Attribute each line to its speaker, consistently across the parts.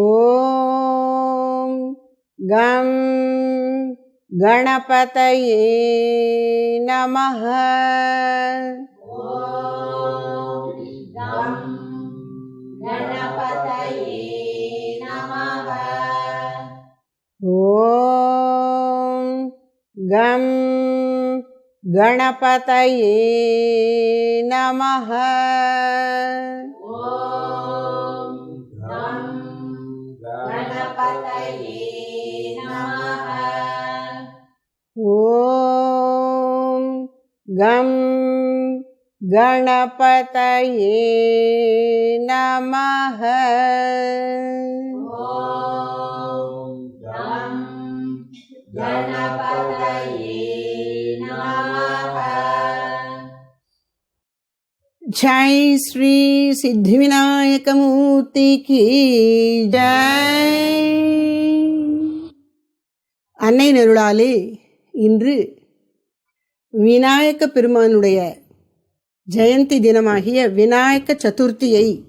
Speaker 1: ॐ गं गणपतये नमः। ॐ गं गणपतये नमः। गं गणपतये नमः ஜெய் ஸ்ரீ சித்திவிநாயகமூர்த்திக்கு ஜெய் அன்னை நருளாலே இன்று விநாயக பெருமானுடைய ஜெயந்தி தினமாகிய விநாயக சதுர்த்தியை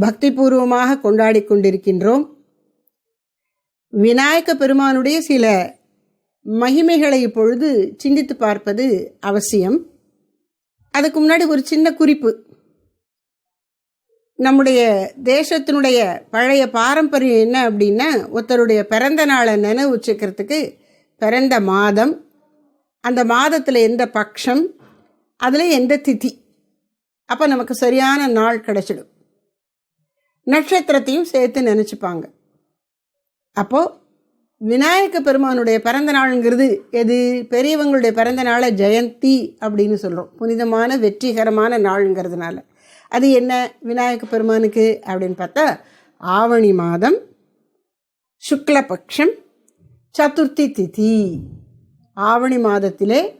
Speaker 1: பக்திபூர்வமாக கொண்டாடி கொண்டிருக்கின்றோம். விநாயக பெருமானுடைய சில மகிமைகளை இப்பொழுது சிந்தித்து பார்ப்பது அவசியம். அதுக்கு முன்னாடி ஒரு சின்ன குறிப்பு. நம்முடைய தேசத்தினுடைய பழைய பாரம்பரியம் என்ன அப்படின்னா ஒருத்தருடைய பிறந்த நாளை நினைவுச்சுக்கிறதுக்கு பிறந்த மாதம் அந்த மாதத்தில் எந்த பட்சம் அதில் எந்த திதி. அப்போ நமக்கு சரியான நாள் கிடச்சிடும். நட்சத்திரத்தையும் சேர்த்து நினச்சிப்பாங்க. அப்போது விநாயக பெருமானுடைய பிறந்த நாளுங்கிறது எது? பெரியவங்களுடைய பிறந்த நாளை ஜெயந்தி அப்படின்னு சொல்கிறோம் புனிதமான வெற்றிகரமான நாளுங்கிறதுனால. அது என்ன? விநாயக பெருமானுக்கு அப்படின்னு பார்த்தா ஆவணி மாதம் சுக்லபக்ஷம் சதுர்த்தி திதி. ஆவணி மாதத்திலே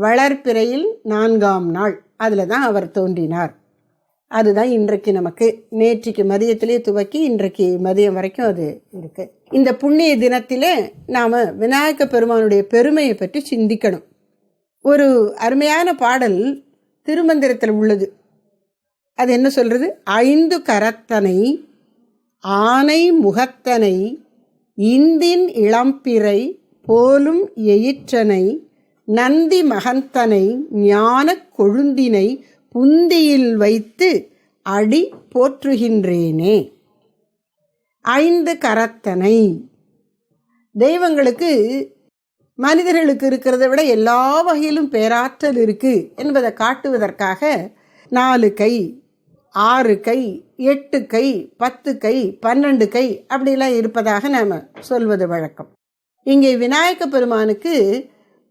Speaker 1: வளர்ப்பிறையில் நான்காம் நாள். அதில் தான் அவர் தோன்றினார். அதுதான் இன்றைக்கு நமக்கு நேற்றுக்கு மதியத்திலே துவக்கி இன்றைக்கு மதியம் வரைக்கும் அது இருக்கு. இந்த புண்ணிய தினத்திலே நாம் விநாயக பெருமானுடைய பெருமையை பற்றி சிந்திக்கணும். ஒரு அருமையான பாடல் திருமந்திரத்தில் உள்ளது. அது என்ன சொல்கிறது ஐந்து கரத்தனை ஆனை முகத்தனை இந்தின் இளம்பிறை போலும் எயிற்றனை நந்தி மகந்தனை ஞானக் கொழுந்தினை புந்தியில் வைத்து அடி போற்றுகின்றேனே. ஐந்து கரத்தனை. தெய்வங்களுக்கு மனிதர்களுக்கு இருக்கிறத விட எல்லா வகையிலும் பேராற்றல் இருக்கு என்பதை காட்டுவதற்காக நாலு கை ஆறு கை எட்டு கை பத்து கை பன்னெண்டு கை அப்படிலாம் இருப்பதாக நாம் சொல்வது வழக்கம். இங்கே விநாயக பெருமானுக்கு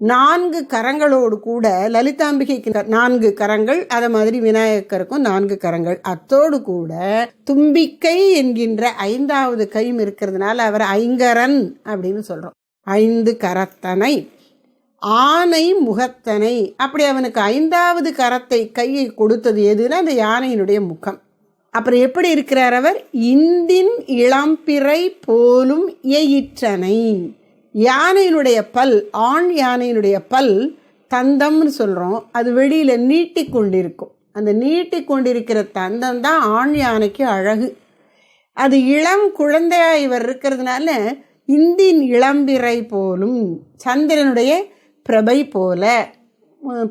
Speaker 1: நான்கு கரங்களோடு கூட லலிதாம்பிகைக்கு நான்கு கரங்கள் அதை மாதிரி விநாயகருக்கும் நான்கு கரங்கள். அத்தோடு கூட தும்பிக்கை என்கின்ற ஐந்தாவது கையும் இருக்கிறதுனால அவர் ஐங்கரன் அப்படின்னு சொல்கிறோம் ஐந்து கரத்தனை ஆனை முகத்தனை. அப்படி அவனுக்கு ஐந்தாவது கரத்தை கையை கொடுத்தது எதுன்னா அந்த யானையினுடைய முகம். அப்புறம் எப்படி இருக்கிறார் அவர்? இந்தின் இளம்பிறை போலும் எயிற்றனை யானையினுடைய பல் ஆண் யானையினுடைய பல் தந்தம்னு சொல்கிறோம் அது வெளியில் நீட்டி கொண்டிருக்கும். அந்த நீட்டி கொண்டிருக்கிற தந்தம் தான் ஆண் யானைக்கு அழகு. அது இளம் குழந்தையாக இவர் இருக்கிறதுனால இந்தின் இளம்பிறை போலும் சந்திரனுடைய பிரபை போல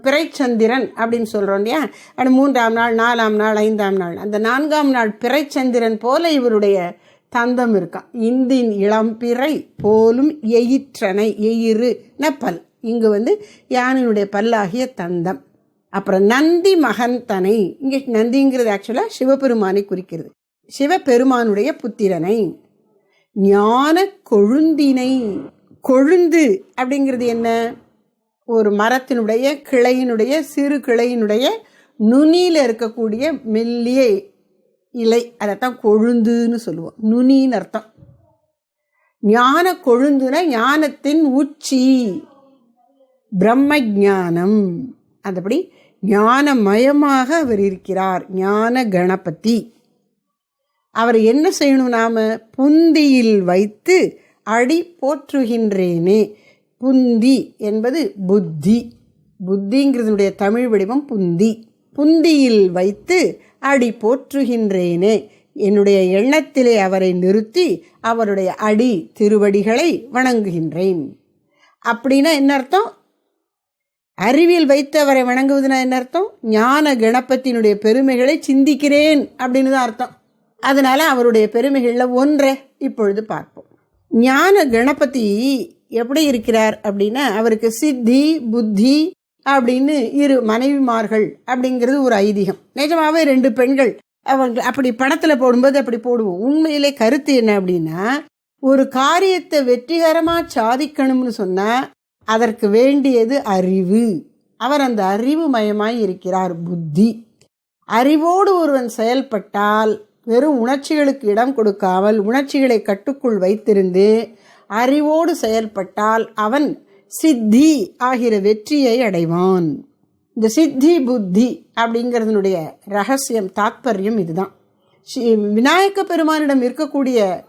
Speaker 1: பிறைச்சந்திரன் அப்படின்னு சொல்கிறோம் இல்லையா? அது மூன்றாம் நாள் நாலாம் நாள் ஐந்தாம் நாள். அந்த நான்காம் நாள் பிறைச்சந்திரன் போல இவருடைய தந்தம் இருக்கான் இந்தின் இளம்பிறை போலும் எயிற்றனை எயிறு பல். இங்கு வந்து யானையினுடைய பல்லாகிய தந்தம். அப்புறம் நந்தி மகந்தனை இங்கே நந்திங்கிறது ஆக்சுவலாக சிவபெருமானை குறிக்கிறது. சிவபெருமானுடைய புத்திரனை. ஞான கொழுந்தினை. கொழுந்து அப்படிங்கிறது என்ன? ஒரு மரத்தினுடைய கிளையினுடைய சிறு கிளையினுடைய நுனியில் இருக்கக்கூடிய மெல்லிய இலை அதைத்தான் கொழுந்துன்னு சொல்லுவோம். நுனின்னு அர்த்தம். ஞான கொழுந்துனா ஞானத்தின் உச்சி. பிரம்ம ஞானம் அந்தபடி ஞானமயமாக அவர் இருக்கிறார். ஞான கணபதி. அவர் என்ன செய்யணும் நாம? புந்தியில் வைத்து அடி போற்றுகின்றேனே. புந்தி என்பது புத்தி. புத்திங்கிறதுடைய தமிழ் வடிவம் புந்தி. புந்தியில் வைத்து அடி போற்றுகின்றேனே. என்னுடைய எண்ணத்திலே அவரை நிறுத்தி அவருடைய அடி திருவடிகளை வணங்குகின்றேன். அப்படின்னா என்ன அர்த்தம்? அறிவியல் வைத்து அவரை வணங்குவதுனா என்ன அர்த்தம்? ஞான கணபத்தினுடைய பெருமைகளை சிந்திக்கிறேன் அப்படின்னு தான் அர்த்தம். அதனால் அவருடைய பெருமைகளில் ஒன்றை. இப்பொழுது பார்ப்போம். ஞான கணபதி எப்படி இருக்கிறார் அப்படின்னா அவருக்கு சித்தி புத்தி அப்படின்னு இரு மனைவிமார்கள் அப்படிங்கிறது ஒரு ஐதீகம். நிஜமாகவே ரெண்டு பெண்கள் அவங்க அப்படி படத்தில் போடும்போது அப்படி போடுவோம். உண்மையிலே கருத்து என்ன அப்படின்னா ஒரு காரியத்தை வெற்றிகரமாக சாதிக்கணும்னு சொன்னால் அதற்கு வேண்டியது அறிவு. அவர் அந்த அறிவு மயமாய் இருக்கிறார் புத்தி. அறிவோடு ஒருவன் செயல்பட்டால் வெறும் உணர்ச்சிகளுக்கு இடம் கொடுக்காமல் உணர்ச்சிகளை கட்டுக்குள் வைத்திருந்து அறிவோடு செயல்பட்டால் அவன் சித்தி ஆகிற வெற்றியை அடைவான். இந்த சித்தி புத்தி அப்படிங்கிறதுனுடைய ரகசியம் தாத்பரியம் இதுதான். ஸ்ரீ விநாயக பெருமானிடம் இருக்கக்கூடிய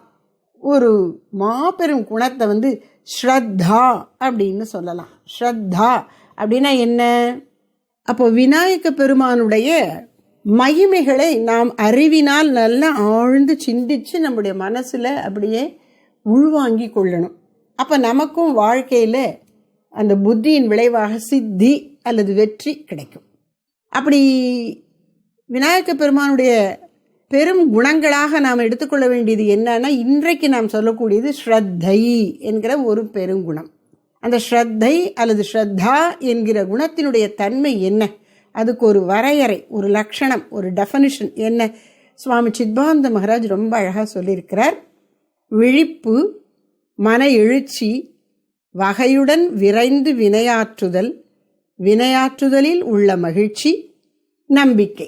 Speaker 1: ஒரு மாபெரும் குணத்தை வந்து ஸ்ரத்தா அப்படின்னு சொல்லலாம். ஸ்ரத்தா அப்படின்னா என்ன? அப்போ விநாயக பெருமானுடைய மகிமைகளை நாம் அறிவினால் நல்லா ஆழ்ந்து சிந்திச்சு நம்முடைய மனசில் அப்படியே உள்வாங்கி கொள்ளணும். அப்போ நமக்கும் வாழ்க்கையில் அந்த புத்தியின் விளைவாக சித்தி அல்லது வெற்றி கிடைக்கும். அப்படி விநாயக பெருமானுடைய பெரும் குணங்களாக நாம் எடுத்துக்கொள்ள வேண்டியது என்னன்னா இன்றைக்கு நாம் சொல்லக்கூடியது ஸ்ரத்தை என்கிற ஒரு பெருங்குணம் அந்த ஸ்ரத்தை அல்லது ஸ்ரத்தா என்கிற குணத்தினுடைய தன்மை என்ன? அதுக்கு ஒரு வரையறை ஒரு லட்சணம் ஒரு டெஃபனிஷன் என்ன? சுவாமி சித்பானந்த மகாராஜ் ரொம்ப அழகாக சொல்லியிருக்கிறார். விழிப்பு மன எழுச்சி வகையுடன் விரைந்து வினையாற்றுதல் வினையாற்றுதலில் உள்ள மகிழ்ச்சி நம்பிக்கை.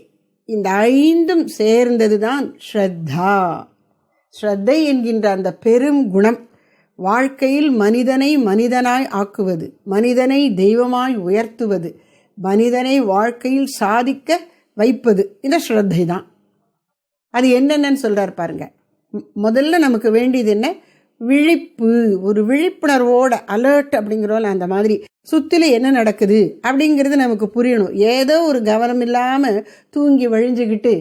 Speaker 1: இந்த ஐந்தும் சேர்ந்தது தான் ஸ்ரத்தா. ஸ்ரத்தை என்கின்ற அந்த பெரும் குணம் வாழ்க்கையில் மனிதனை மனிதனாய் ஆக்குவது மனிதனை தெய்வமாய் உயர்த்துவது மனிதனை வாழ்க்கையில் சாதிக்க வைப்பது. இந்த ஸ்ரத்தை தான் அது என்னென்னு சொல்கிறார் பாருங்க. முதல்ல நமக்கு வேண்டியது என்ன? விழிப்பு ஒரு விழிப்புணர்வோட அலர்ட் அப்படிங்கிறோம்ல அந்த மாதிரி சுற்றில என்ன நடக்குது அப்படிங்கிறது நமக்கு புரியணும். ஏதோ ஒரு கவனம் இல்லாமல் தூங்கி வழிஞ்சுக்கிட்டு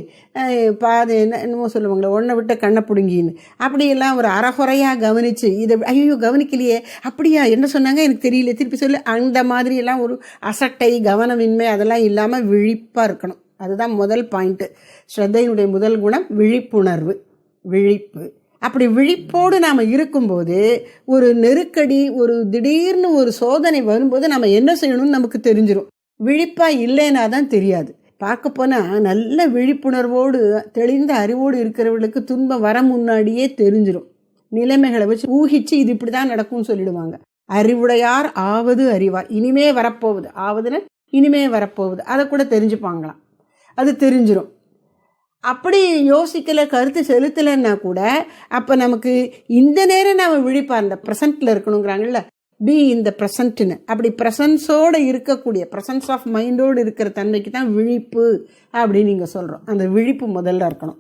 Speaker 1: பாதை என்ன என்னமோ சொல்லுவாங்களே ஒன்றை விட்ட கண்ணை பிடுங்கின்னு. அப்படியெல்லாம் ஒரு அறகுறையாக கவனித்து இதை ஐயோ கவனிக்கலையே அப்படியா என்ன சொன்னாங்க? எனக்கு தெரியல. திருப்பி சொல்லி. அந்த மாதிரியெல்லாம் ஒரு அசட்டை கவனமின்மை அதெல்லாம் இல்லாமல் விழிப்பாக இருக்கணும். அதுதான் முதல் பாயிண்ட்டு ஸ்ரத்தையினுடைய முதல் குணம் விழிப்புணர்வு. விழிப்பு. அப்படி விழிப்போடு நாம் இருக்கும்போது ஒரு நெருக்கடி ஒரு திடீர்னு ஒரு சோதனை வரும்போது நம்ம என்ன செய்யணும்னு நமக்கு தெரிஞ்சிடும் விழிப்பாக இல்லைன்னா தான் தெரியாது. பார்க்க போனால் நல்ல விழிப்புணர்வோடு தெளிந்த அறிவோடு இருக்கிறவர்களுக்கு துன்பம் வர முன்னாடியே தெரிஞ்சிடும் நிலைமைகளை வச்சு ஊகிச்சு இது இப்படி தான் நடக்கும்னு சொல்லிடுவாங்க. அறிவுடையார் ஆவது அறிவார். இனிமே வரப்போகுது ஆவதுன்னு இனிமே வரப்போகுது அதை கூட தெரிஞ்சுப்பாங்களாம். அது தெரிஞ்சிடும் அப்படி யோசிக்கலை கருத்து செலுத்தலைன்னா கூட அப்போ நமக்கு இந்த நேரம் நாம் விழிப்பா அந்த ப்ரெசண்ட்டில் இருக்கணுங்கிறாங்கல்ல பி இந்த ப்ரெசண்ட்டுன்னு அப்படி ப்ரெசன்ஸோடு இருக்கக்கூடிய ப்ரெசன்ஸ் ஆஃப் மைண்டோடு இருக்கிற தன்மைக்கு தான் விழிப்பு அப்படின்னு நீங்கள் சொல்கிறோம் அந்த விழிப்பு முதல்ல இருக்கணும்.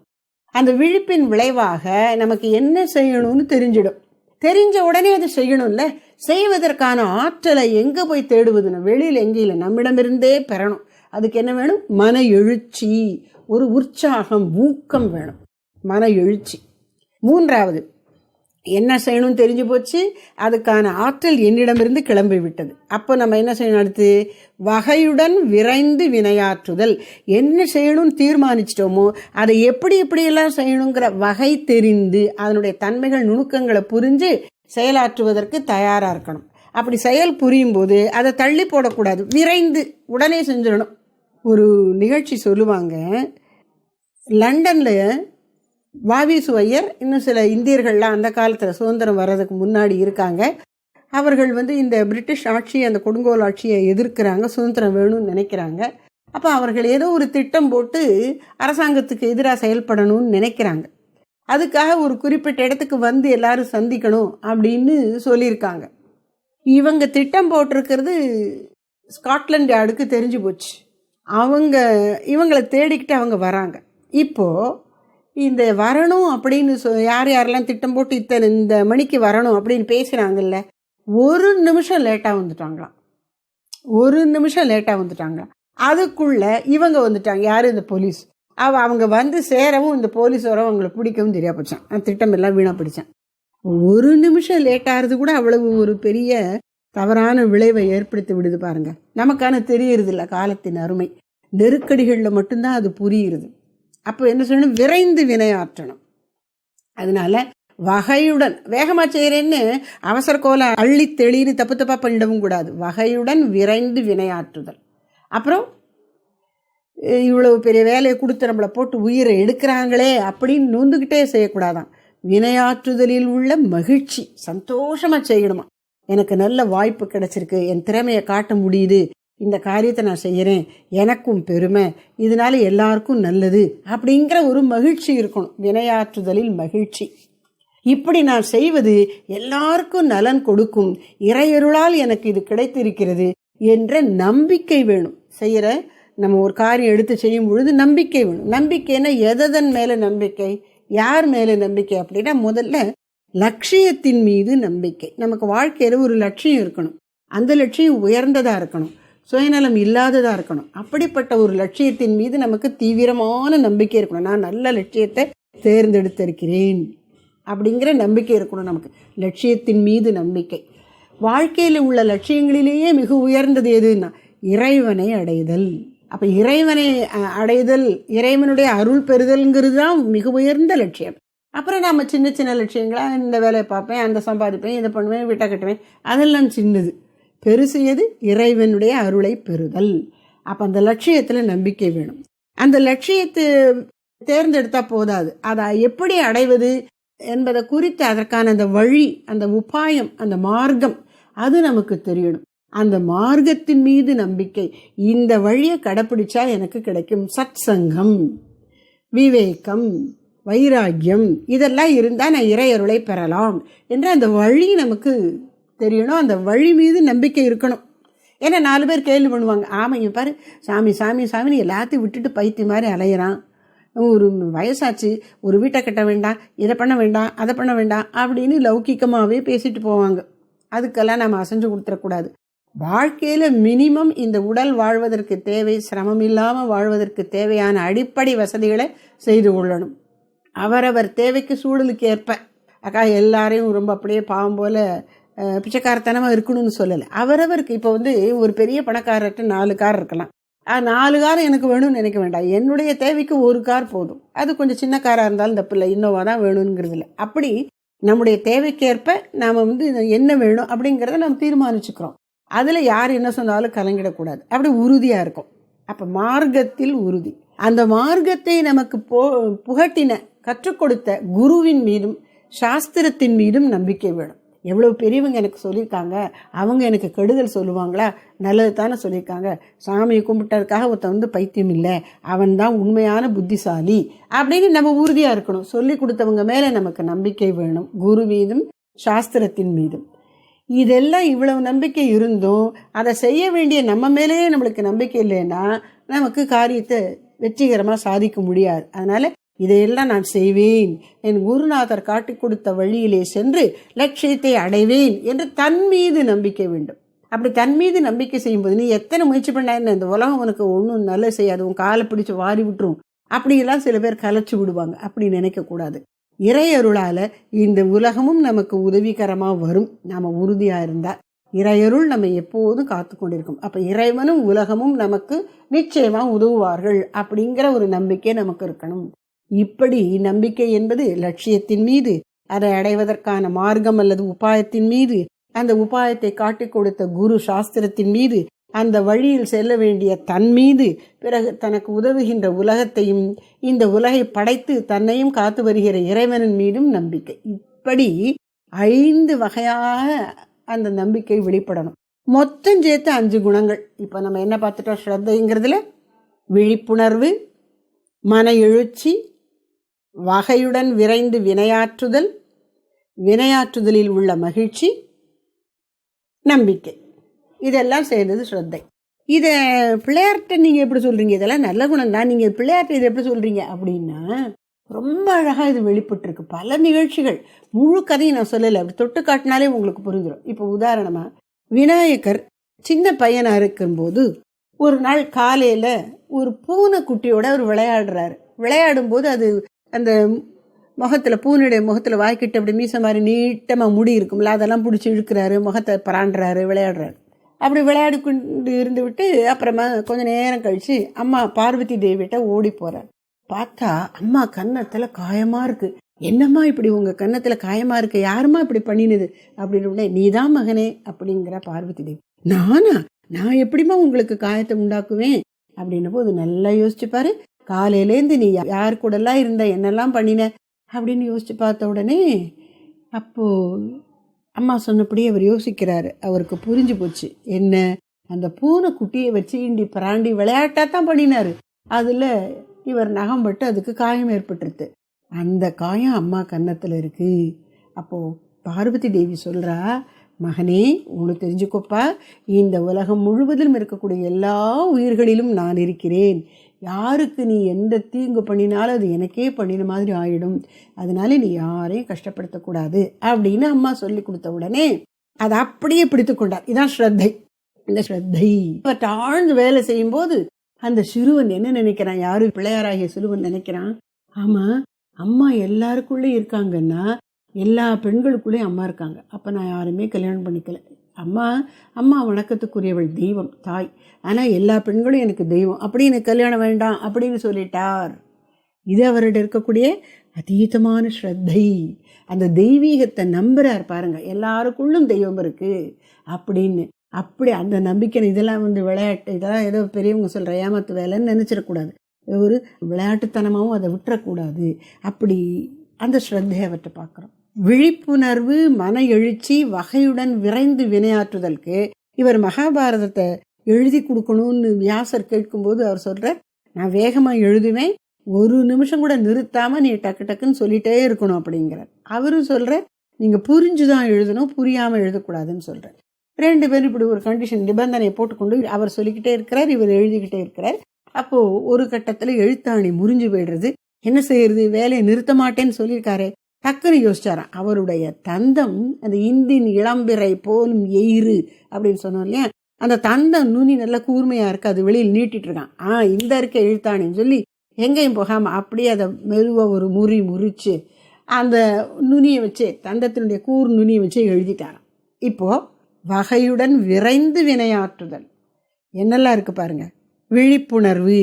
Speaker 1: அந்த விழிப்பின் விளைவாக நமக்கு என்ன செய்யணும்னு தெரிஞ்சிடும். தெரிஞ்ச உடனே அது செய்யணும்ல. செய்வதற்கான ஆற்றலை எங்கே போய் தேடுவதுன்னு வெளியில் எங்கேயும் நம்மிடமிருந்தே பெறணும். அதுக்கு என்ன வேணும்? மன எழுச்சி. ஒரு உற்சாகம் ஊக்கம் வேணும். மன எழுச்சி. மூன்றாவது என்ன செய்யணும்னு தெரிஞ்சு போச்சு. அதுக்கான ஆற்றல் என்னிடமிருந்து கிளம்பி விட்டது. அப்போ நம்ம என்ன செய்யணும் அடுத்து? வகையுடன் விரைந்து வினையாற்றுதல். என்ன செய்யணும்னு தீர்மானிச்சிட்டோமோ அதை எப்படி எப்படியெல்லாம் செய்யணுங்கிற வகை தெரிந்து அதனுடைய தன்மைகள் நுணுக்கங்களை புரிஞ்சு செயலாற்றுவதற்கு தயாராக இருக்கணும். அப்படி செயல் புரியும் போது அதை தள்ளி போடக்கூடாது. விரைந்து உடனே செஞ்சிடணும். ஒரு நிகழ்ச்சி சொல்லுவாங்க. லண்டனில் வாவிசு ஐயர் இன்னும் சில இந்தியர்கள்லாம் அந்த காலத்தில் சுதந்திரம் வர்றதுக்கு முன்னாடி இருக்காங்க. அவர்கள் வந்து இந்த பிரிட்டிஷ் ஆட்சியை அந்த கொடுங்கோல் ஆட்சியை எதிர்க்கிறாங்க சுதந்திரம் வேணும்னு நினைக்கிறாங்க. அப்போ அவர்கள் ஏதோ ஒரு திட்டம் போட்டு அரசாங்கத்துக்கு எதிராக செயல்படணும்னு நினைக்கிறாங்க. அதுக்காக ஒரு குறிப்பிட்ட இடத்துக்கு வந்து எல்லாரும் சந்திக்கணும் அப்படின்னு சொல்லியிருக்காங்க. இவங்க திட்டம் போட்டிருக்கிறது ஸ்காட்லாண்ட் யார்டுக்கு தெரிஞ்சு போச்சு. அவங்க இவங்களை தேடிக்கிட்டு அவங்க வராங்க. இப்போது இந்த வரணும் அப்படின்னு சொ யார் யாரெல்லாம் திட்டம் போட்டு இத்தனை இந்த மணிக்கு வரணும் அப்படின்னு பேசுகிறாங்கல்ல ஒரு நிமிஷம் லேட்டாக வந்துட்டாங்களாம். ஒரு நிமிஷம் லேட்டாக வந்துட்டாங்க. அதுக்குள்ளே இவங்க வந்துட்டாங்க. யார்? இந்த போலீஸ். அவ அவங்க வந்து சேரவும் இந்த போலீஸ் வரவும் அவங்களை பிடிக்கவும் தெரியா போச்சான் அந்த திட்டம் எல்லாம் வீணாக பிடிச்சான் ஒரு நிமிஷம் லேட் ஆகிறது கூட அவ்வளவு ஒரு பெரிய தவறான விளைவை ஏற்படுத்தி விடுது பாருங்கள் நமக்கான தெரியறது காலத்தின் அருமை. நெருக்கடிகளில் மட்டும்தான் அது புரியுறது. அப்போ என்ன சொல்லணும்? விரைந்து வினையாற்றணும். அதனால வகையுடன் வேகமாக செய்கிறேன்னு அவசர கோல அள்ளி தெளின்னு தப்பு தப்பாக பண்ணிடவும் கூடாது. வகையுடன் விரைந்து வினையாற்றுதல். அப்புறம் இவ்வளவு பெரிய வேலையை கொடுத்து நம்மளை போட்டு உயிரை எடுக்கிறாங்களே அப்படின்னு நொந்துக்கிட்டே செய்யக்கூடாதான். வினையாற்றுதலில் உள்ள மகிழ்ச்சி சந்தோஷமாக செய்யணுமா? எனக்கு நல்ல வாய்ப்பு கிடைச்சிருக்கு. என் திறமையை காட்ட முடியுது. இந்த காரியத்தை நான் செய்கிறேன் எனக்கும் பெருமை இதனால எல்லாருக்கும் நல்லது அப்படிங்கிற ஒரு மகிழ்ச்சி இருக்கணும். வினையாற்றுதலில் மகிழ்ச்சி. இப்படி நான் செய்வது எல்லாருக்கும் நலன் கொடுக்கும் இறையருளால் எனக்கு இது கிடைத்திருக்கிறது என்ற நம்பிக்கை வேணும். செய்கிற நம்ம ஒரு காரியம் எடுத்து செய்யும் பொழுது நம்பிக்கை வேணும். நம்பிக்கைன்னா எதன் மேலே நம்பிக்கை? யார் மேலே நம்பிக்கை அப்படின்னா முதல்ல லட்சியத்தின் மீது நம்பிக்கை. நமக்கு வாழ்க்கையில் ஒரு லட்சியம் இருக்கணும். அந்த லட்சியம் உயர்ந்ததாக இருக்கணும். சுயநலம் இல்லாததாக இருக்கணும். அப்படிப்பட்ட ஒரு லட்சியத்தின் மீது நமக்கு தீவிரமான நம்பிக்கை இருக்கணும். நான் நல்ல லட்சியத்தை தேர்ந்தெடுத்திருக்கிறேன் அப்படிங்கிற நம்பிக்கை இருக்கணும் நமக்கு. லட்சியத்தின் மீது நம்பிக்கை. வாழ்க்கையில் உள்ள லட்சியங்களிலேயே மிக உயர்ந்தது எதுன்னா இறைவனை அடைதல். அப்போ இறைவனை அடைதல் இறைவனுடைய அருள் பெறுதல்ங்கிறது தான் மிக உயர்ந்த லட்சியம். அப்புறம் நம்ம சின்ன சின்ன லட்சியங்களாக இந்த வேலையை பார்ப்பேன் அந்த சம்பாதிப்பேன் இதை பண்ணுவேன் வீட்டை கட்டுவேன் அதெல்லாம் சின்னது. பெருசு எது இறைவனுடைய அருளை பெறுதல். அப்போ அந்த லட்சியத்தில் நம்பிக்கை வேணும். அந்த லட்சியத்தை தேர்ந்தெடுத்தா போதாது. அதை எப்படி அடைவது என்பதை குறித்து அதற்கான அந்த வழி அந்த உபாயம் அந்த மார்க்கம் அது நமக்கு தெரியணும். அந்த மார்க்கத்தின் மீது நம்பிக்கை. இந்த வழியை கடைப்பிடிச்சா எனக்கு கிடைக்கும் சத் சங்கம் விவேகம் வைராக்கியம். இதெல்லாம் இருந்தால் நான் இறையருளை பெறலாம் என்ற அந்த வழி நமக்கு தெரியணும். அந்த வழி மீது நம்பிக்கை இருக்கணும். ஏன்னா நாலு பேர் கேள்வி பண்ணுவாங்க. ஆமாம் இவன் பாரு சாமி சாமி சாமின்னு எல்லாத்தையும் விட்டுட்டு பைத்தி மாதிரி அலையிறான். ஒரு வயசாச்சு ஒரு வீட்டை கட்ட வேண்டாம் இதை பண்ண வேண்டாம் அதை பண்ண வேண்டாம் அப்படின்னு லௌக்கிகமாகவே பேசிட்டு போவாங்க. அதுக்கெல்லாம் நம்ம அசைஞ்சு கொடுத்துடக்கூடாது. வாழ்க்கையில் மினிமம் இந்த உடல் வாழ்வதற்கு தேவை சிரமம் இல்லாமல் வாழ்வதற்கு தேவையான அடிப்படை வசதிகளை செய்து கொள்ளணும். அவரவர் தேவைக்கு சூழலுக்கு ஏற்ப. அக்கா எல்லாரையும் ரொம்ப அப்படியே பாவம் போல் பிச்சைக்காரத்தனமாக இருக்கணும்னு சொல்லலை. அவரவருக்கு இப்போ வந்து ஒரு பெரிய பணக்காரர்கிட்ட நாலு கார் இருக்கலாம். நாலு கார் எனக்கு வேணும்னு நினைக்க வேண்டாம். என்னுடைய தேவைக்கு ஒரு கார் போதும். அது கொஞ்சம் சின்ன காராக இருந்தாலும் தப்பு இல்லை இன்னோவா தான் வேணுங்கிறது இல்லை. அப்படி நம்முடைய தேவைக்கேற்ப நாம் வந்து என்ன வேணும் அப்படிங்கிறத நம்ம தீர்மானிச்சுக்கிறோம். அதில் யார் என்ன சொன்னாலும் கலங்கிடக்கூடாது. அப்படி உறுதியாக இருக்கும். அப்போ மார்க்கத்தில் உறுதி. அந்த மார்க்கத்தை நமக்கு போ புகட்டின கற்றுக் கொடுத்த குருவின் மீதும் சாஸ்திரத்தின் மீதும் நம்பிக்கை வேணும். எவ்வளோ பெரியவங்க எனக்கு சொல்லியிருக்காங்க அவங்க எனக்கு கெடுதல் சொல்லுவாங்களா? நல்லது தானே சொல்லியிருக்காங்க. சாமியை கும்பிட்டதுக்காக ஒருத்தன் வந்து பைத்தியம் இல்லை. அவன் தான் உண்மையான புத்திசாலி அப்படின்னு நம்ம உறுதியாக இருக்கணும். சொல்லி கொடுத்தவங்க மேலே நமக்கு நம்பிக்கை வேணும். குரு மீதும் சாஸ்திரத்தின் மீதும். இதெல்லாம் இவ்வளவு நம்பிக்கை இருந்தும் அதை செய்ய வேண்டிய நம்ம மேலேயே நம்மளுக்கு நம்பிக்கை இல்லைன்னா நமக்கு காரியத்தை வெற்றிகரமாக சாதிக்க முடியாது. அதனால் இதையெல்லாம் நான் செய்வேன். என் குருநாதர் காட்டிக் கொடுத்த வழியிலே சென்று லட்சியத்தை அடைவேன் என்று தன் மீது நம்பிக்கை வேண்டும். அப்படி தன் மீது நம்பிக்கை செய்யும்போது நீ எத்தனை முயற்சி பண்ணா என்ன? இந்த உலகம் உனக்கு ஒன்றும் நல்ல செய்யாது. உன் காலை பிடிச்சி வாரி விட்டுரும். அப்படியெல்லாம் சில பேர் கலைச்சு விடுவாங்க. அப்படி நினைக்கக்கூடாது இறையருளால் இந்த உலகமும் நமக்கு உதவிகரமாக வரும். நாம் உறுதியாக இருந்தால் இறையருள் நம்ம எப்போதும் காத்து கொண்டிருக்கும். அப்போ இறைவனும் உலகமும் நமக்கு நிச்சயமாக உதவுவார்கள் அப்படிங்கிற ஒரு நம்பிக்கை நமக்கு இருக்கணும். இப்படி நம்பிக்கை என்பது லட்சியத்தின் மீது அதை அடைவதற்கான மார்க்கம் அல்லது உபாயத்தின் மீது அந்த உபாயத்தை காட்டிக் கொடுத்த குரு சாஸ்திரத்தின் மீது அந்த வழியில் செல்ல வேண்டிய தன் மீது பிறகு தனக்கு உதவுகின்ற உலகத்தையும் இந்த உலகை படைத்து தன்னையும் காத்து வருகிற இறைவனின் மீதும் நம்பிக்கை. இப்படி ஐந்து வகையாக அந்த நம்பிக்கை வெளிப்படணும். மொத்தம் சேர்த்து அஞ்சு குணங்கள். இப்போ நம்ம என்ன பார்த்துட்டோம்? ஸ்ரத்தைங்கிறதுல விழிப்புணர்வு மன எழுச்சி வகையுடன் விரைந்து வினையாற்றுதல் வினையாற்றுதலில் உள்ள மகிழ்ச்சி நம்பிக்கை. இதெல்லாம் சேர்ந்தது ஸ்ரத்தை. இதை பிள்ளையார்கிட்ட நீங்கள் எப்படி சொல்கிறீங்க இதெல்லாம் நல்ல குணம் தான். நீங்கள் பிள்ளையார்கிட்ட இதை எப்படி சொல்கிறீங்க அப்படின்னா ரொம்ப அழகாக இது வெளிப்பட்டிருக்கு. பல நிகழ்ச்சிகள். முழு கதையும் நான் சொல்லலை. அப்படி தொட்டு காட்டினாலே உங்களுக்கு புரிஞ்சிடும் இப்போ உதாரணமாக விநாயகர் சின்ன பையனாக இருக்கும்போது ஒரு நாள் காலையில் ஒரு பூனைக்குட்டியோட அவர் விளையாடுறாரு. விளையாடும்போது அது அந்த முகத்தில் பூனுடைய முகத்தில் வாய்க்கிட்டு அப்படி மீச மாதிரி நீட்டமாக முடி இருக்கும்ல அதெல்லாம் பிடிச்சி இழுக்கிறாரு முகத்தை பராண்டுறாரு விளையாடுறாரு. அப்படி விளையாடி கொண்டு இருந்து விட்டு அப்புறமா கொஞ்ச நேரம் கழித்து அம்மா பார்வதி தேவிகிட்ட ஓடி போகிறார் பார்த்தா அம்மா கன்னத்தில் காயமாக இருக்குது என்னம்மா இப்படி உங்கள் கன்னத்தில் காயமாக இருக்கு? யாரும்மா இப்படி பண்ணினது? அப்படின்னு நீ நீதான் மகனே அப்படிங்கிற பார்வதி தேவி. நானா? நான் எப்படிம்மா உங்களுக்கு காயத்தை உண்டாக்குவேன்? அப்படின்ன போது நல்லா யோசிச்சுப்பாரு. காலையிலேருந்து நீ யார் கூடலாம் இருந்த என்னெல்லாம் பண்ணின? அப்படின்னு யோசிச்சு பார்த்த உடனே அப்போது அம்மா சொன்னபடி அவர் யோசிக்கிறாரு. அவருக்கு புரிஞ்சு போச்சு. என்ன? அந்த பூனை குட்டியை வச்சு இண்டி பிராண்டி விளையாட்டாக தான் பண்ணினாரு. அதில் இவர் நகம்பட்டு அதுக்கு காயம் ஏற்பட்டுருது. அந்த காயம் அம்மா கன்னத்தில் இருக்கு. அப்போது பார்வதி தேவி சொல்கிறா மகனே உனக்கு தெரிஞ்சுக்கோப்பா. இந்த உலகம் முழுவதிலும் இருக்கக்கூடிய எல்லா உயிர்களிலும் நான் இருக்கிறேன். யாருக்கு நீ எந்த தீங்கு பண்ணினாலும் அது எனக்கே பண்ணின மாதிரி ஆயிடும். அதனால நீ யாரையும் கஷ்டப்படுத்தக்கூடாது அப்படின்னு அம்மா சொல்லி கொடுத்த உடனே அதை அப்படியே பிடித்து கொண்டார். இதான் ஸ்ரத்தை. இந்த ஸ்ரத்தை. இவர் ஆழ்ந்து வேலை செய்யும் போது அந்த சிறுவன் என்ன நினைக்கிறான்? யாரும் பிள்ளையாராகிய சிறுவன் நினைக்கிறான்? ஆமா அம்மா எல்லாருக்குள்ளே இருக்காங்கன்னா எல்லா பெண்களுக்குள்ளேயும் அம்மா இருக்காங்க. அப்போ நான் யாருமே கல்யாணம் பண்ணிக்கல. அம்மா அம்மா வணக்கத்துக்குரியவள் தெய்வம் தாய். ஆனால் எல்லா பெண்களும் எனக்கு தெய்வம். அப்படி எனக்கு கல்யாணம் வேண்டாம் அப்படின்னு சொல்லிட்டார். இது அவர்கிட்ட இருக்கக்கூடிய அதீதமான ஸ்ரத்தை. அந்த தெய்வீகத்தை நம்புறார் பாருங்க. எல்லாருக்குள்ளும் தெய்வம் இருக்கு அப்படின்னு. அப்படி அந்த நம்பிக்கை இதெல்லாம் வந்து விளையாட்டு இதெல்லாம் ஏதோ பெரியவங்க சொல்கிற ஏமாத்து வேலைன்னு நினச்சிடக்கூடாது. ஒரு விளையாட்டுத்தனமாகவும் அதை விட்டுறக்கூடாது. அப்படி அந்த ஸ்ரத்தையை அவற்றை பார்க்குறோம். விழிப்புணர்வு மன எழுச்சி வகையுடன் விரைந்து வினையாற்றுதலுக்கு இவர் மகாபாரதத்தை எழுதி கொடுக்கணும்னு வியாசர் கேட்கும்போது அவர் சொல்கிறார் நான் வேகமாக எழுதுவேன் ஒரு நிமிஷம் கூட நிறுத்தாமல் நீ டக்கு டக்குன்னு சொல்லிட்டே இருக்கணும் அப்படிங்கிறார். அவரும் சொல்கிற நீங்கள் புரிஞ்சு தான் எழுதணும் புரியாமல் எழுதக்கூடாதுன்னு சொல்கிறார் ரெண்டு பேரும் இப்படி ஒரு கண்டிஷன் நிபந்தனையை போட்டுக்கொண்டு அவர் சொல்லிக்கிட்டே இருக்கிறார் இவர் எழுதிக்கிட்டே இருக்கிறார். அப்போது ஒரு கட்டத்தில் எழுத்தாணி முறிஞ்சு போயிடுறது. என்ன செய்யறது? வேலையை நிறுத்த மாட்டேன்னு சொல்லியிருக்காரு டக்குன்னு யோசிச்சாராம். அவருடைய தந்தம் அந்த இந்தின் இளம்பிறை போலும் எயிறு அப்படின்னு சொன்னோம் இல்லையா? அந்த தந்தம் நுனி நல்லா கூர்மையாக இருக்கு அது வெளியில் நீட்டிட்டு இருக்கான் ஆ இந்த இருக்க எழுத்தாணின்னு சொல்லி எங்கேயும் போகாமல் அப்படியே அதை மெதுவாக ஒரு முறி முறிச்சு அந்த நுனியை வச்சு தந்தத்தினுடைய கூர் நுனியை வச்சு எழுதிட்டாராம். இப்போது வகையுடன் விரைந்து வினையாற்றுதல். என்னெல்லாம் இருக்குது பாருங்கள் விழிப்புணர்வு.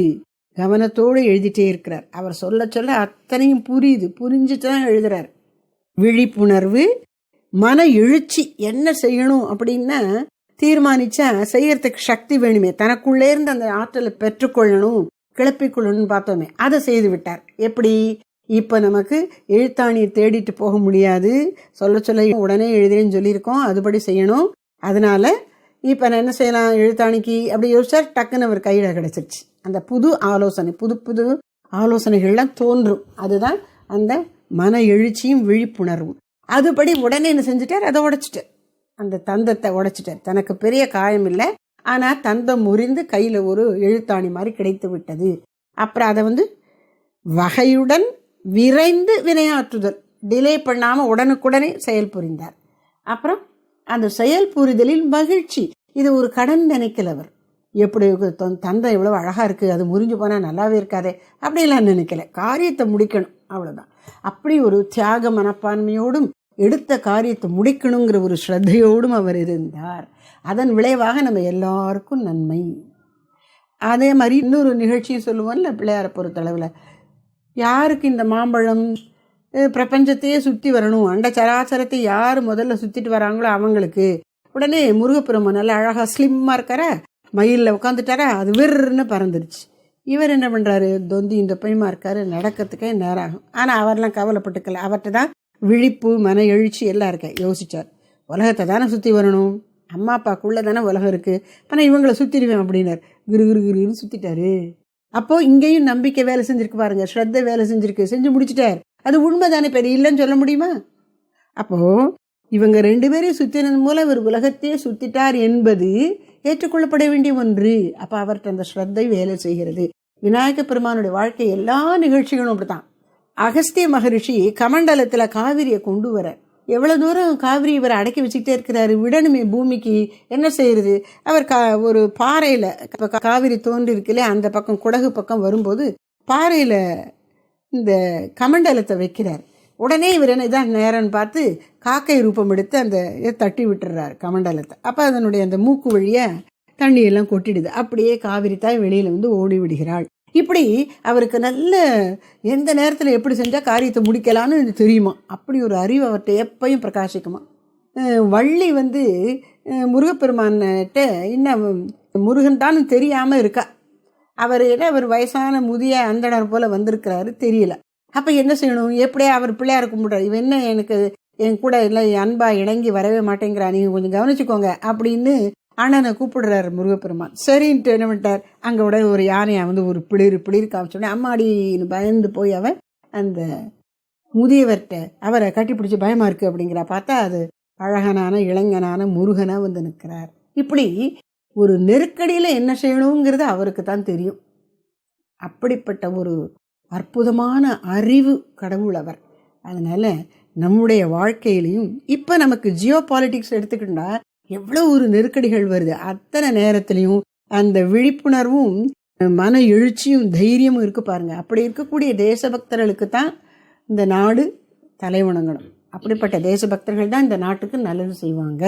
Speaker 1: கவனத்தோடு எழுதிட்டே இருக்கிறார். அவர் சொல்ல சொல்ல அத்தனையும் புரியுது. புரிஞ்சுட்டு தான் எழுதுறார். விழிப்புணர்வு மன எழுச்சி என்ன செய்யணும் அப்படின்னா தீர்மானிச்சா செய்யறதுக்கு சக்தி வேணுமே. தனக்குள்ளே இருந்து அந்த ஆற்றலை பெற்றுக்கொள்ளணும் கிளப்பிக்கொள்ளணும்னு பார்த்தோமே. அதை செய்து விட்டார். எப்படி? இப்போ நமக்கு எழுத்தாணியை தேடிட்டு போக முடியாது. சொல்ல சொல்ல உடனே எழுதுறேன்னு சொல்லியிருக்கோம். அதுபடி செய்யணும். அதனால இப்போ நான் என்ன செய்யலாம்? எழுத்தாணிக்கு அப்படி யோசிச்சா டக்குன்னு அவர் கையில் கிடச்சிருச்சு. அந்த புது ஆலோசனை புது புது ஆலோசனைகள்லாம் தோன்றும். அதுதான் அந்த மன எழுச்சியும் விழிப்புணர்வும். அதுபடி உடனே என்ன செஞ்சுட்டார்? அதை உடைச்சிட்டார். அந்த தந்தத்தை உடைச்சிட்டார். தனக்கு பெரிய காயம் இல்லை. ஆனால் தந்தம் முறிந்து கையில் ஒரு எழுத்தாணி மாதிரி கிடைத்து விட்டது. அப்புறம் அதை வந்து வகையுடன் விரைந்து வினையாற்றுதல். டிலே பண்ணாமல் உடனுக்குடனே செயல் புரிந்தார். அப்புறம் அந்த செயல் புரிதலில் மகிழ்ச்சி. இது ஒரு கடன் நினைக்கல அவர் எப்படி தந்தை இவ்வளோ அழகாக இருக்குது அது முறிஞ்சு போனால் நல்லாவே இருக்காதே. அப்படிலாம் நினைக்கல. காரியத்தை முடிக்கணும். அவ்வளோதான் அப்படி ஒரு தியாக மனப்பான்மையோடும் எடுத்த காரியத்தை முடிக்கணுங்கிற ஒரு ஸ்ரத்தையோடும் அவர் இருந்தார். அதன் விளைவாக நம்ம எல்லாருக்கும் நன்மை. அதே மாதிரி இன்னொரு நிகழ்ச்சியும் சொல்லுவோம்ல பிள்ளையாரை பொறுத்தளவில் யாருக்கு இந்த மாம்பழம் பிரபஞ்சத்தையே சுற்றி வரணும்? அண்ட சராசரத்தை யார் முதல்ல சுற்றிட்டு வராங்களோ அவங்களுக்கு. உடனே முருகப்பெருமான் நல்லா அழகாக ஸ்லிம்மாக இருக்கிற மயிலில் உட்காந்துட்டாரா அது விருன்னு பறந்துருச்சு இவர் என்ன பண்ணுறாரு தொந்தி இந்த பையமாக இருக்காரு. நடக்கிறதுக்கே நேரம் ஆகும் ஆனால் அவர்லாம் கவலைப்பட்டுக்கல. அவர்கிட்ட தான் விழிப்பு மன எழுச்சி எல்லாம் இருக்க. யோசிச்சார். உலகத்தை தானே சுற்றி வரணும். அம்மா அப்பாக்குள்ளே தானே உலகம் இருக்குது ஆனால் இவங்களை சுற்றிடுவேன் அப்படின்னார். குரு குரு குருன்னு சுற்றிட்டாரு அப்போது இங்கேயும் நம்பிக்கை வேலை செஞ்சுருக்கு பாருங்க. ஸ்ரத்த வேலை செஞ்சுருக்கு. செஞ்சு முடிச்சிட்டார். அது உண்மை தானே பெரிய இல்லைன்னு சொல்ல முடியுமா? அப்போது இவங்க ரெண்டு பேரையும் சுற்றினது மூலம் இவர் உலகத்தையே சுற்றிட்டார் என்பது ஏற்றுக்கொள்ளப்பட வேண்டிய ஒன்று. அப்போ அவர்கிட்ட அந்த ஸ்ரத்தை வேலை செய்கிறது. விநாயக பெருமானுடைய வாழ்க்கை எல்லா நிகழ்ச்சிகளும் அப்படித்தான். அகஸ்திய மகரிஷி கமண்டலத்தில் காவிரியை கொண்டு வர எவ்வளோ தூரம் காவிரி இவர் அடக்கி வச்சுக்கிட்டே இருக்கிறாரு விடணுமே பூமிக்கு என்ன செய்யறது? அவர் கா ஒரு பாறையில் காவிரி தோன்றி இருக்குல்ல அந்த பக்கம் குடகு பக்கம் வரும்போது பாறையில் இந்த கமண்டலத்தை வைக்கிறார். உடனே இவர் என்ன இதான் நேரம்னு பார்த்து காக்கை ரூபம் எடுத்து அந்த இதை தட்டி விட்டுறாரு கமண்டலத்தை. அப்போ அதனுடைய அந்த மூக்கு வழியாக தண்ணியெல்லாம் கொட்டிடுது. அப்படியே காவிரி தாய் வெளியில் வந்து ஓடி விடுகிறாள். இப்படி அவருக்கு நல்ல எந்த நேரத்தில் எப்படி செஞ்சால் காரியத்தை முடிக்கலான்னு தெரியுமா? அப்படி ஒரு அறிவு அவர்கிட்ட எப்பையும் பிரகாசிக்குமா? வள்ளி வந்து முருகப்பெருமான்கிட்ட இன்னும் முருகன் தான் தெரியாமல் இருக்கா? அவர் என்ன அவர் வயசான முதிய அந்தனர் போல் வந்திருக்கிறாரு தெரியல. அப்போ என்ன செய்யணும்? எப்படியா அவர் பிள்ளையார் கும்பிட்றாரு. இவன் என்ன எனக்கு என் கூட இல்லை அன்பா இணங்கி வரவே மாட்டேங்கிறா நீங்கள் கொஞ்சம் கவனிச்சுக்கோங்க அப்படின்னு அண்ணனை கூப்பிடுறாரு முருகப்பெருமான். சரின்ட்டு என்ன பண்ணிட்டார்? அங்கே உடனே ஒரு யானையை வந்து ஒரு பிளிர் பிளிர் காமிச்சோடனே அம்மாடின்னு பயந்து போய் அவன் அந்த முதியவர்கிட்ட அவரை கட்டிப்பிடிச்சி பயமாக இருக்குது அப்படிங்கிற பார்த்தா அது அழகனான இளைஞனான முருகனாக வந்து நிற்கிறார் இப்படி ஒரு நெருக்கடியில் என்ன செய்யணுங்கிறது அவருக்கு தான் தெரியும். அப்படிப்பட்ட ஒரு அற்புதமான அறிவு கடவுள் அவர். அதனால் நம்முடைய வாழ்க்கையிலையும் இப்போ நமக்கு ஜியோ பாலிட்டிக்ஸ் எடுத்துக்கிட்டா எவ்வளோ ஒரு நெருக்கடிகள் வருது. அத்தனை நேரத்துலையும் அந்த விழிப்புணர்வும் மன எழுச்சியும் தைரியமும் இருக்கு பாருங்க. அப்படி இருக்கக்கூடிய தேசபக்தர்களுக்கு தான் இந்த நாடு தலை வணங்கணும். அப்படிப்பட்ட தேசபக்தர்கள் தான் இந்த நாட்டுக்கு நல்லது செய்வாங்க.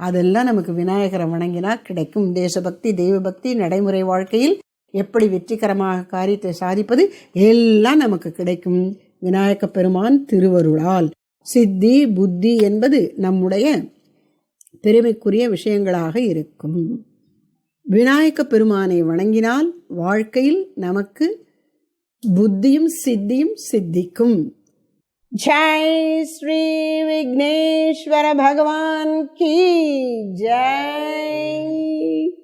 Speaker 1: அதெல்லாம் நமக்கு விநாயகரை வணங்கினா கிடைக்கும். தேசபக்தி தெய்வபக்தி நடைமுறை வாழ்க்கையில் எப்படி வெற்றிகரமாக காரியத்தை சாதிப்பது எல்லாம் நமக்கு கிடைக்கும். விநாயக பெருமான் திருவருளால். சித்தி புத்தி என்பது நம்முடைய பெருமைக்குரிய விஷயங்களாக இருக்கும். விநாயக பெருமானை வணங்கினால் வாழ்க்கையில் நமக்கு புத்தியும் சித்தியும் சித்திக்கும். ஜெய் ஸ்ரீ விக்னேஸ்வர பகவான் கி ஜெய்.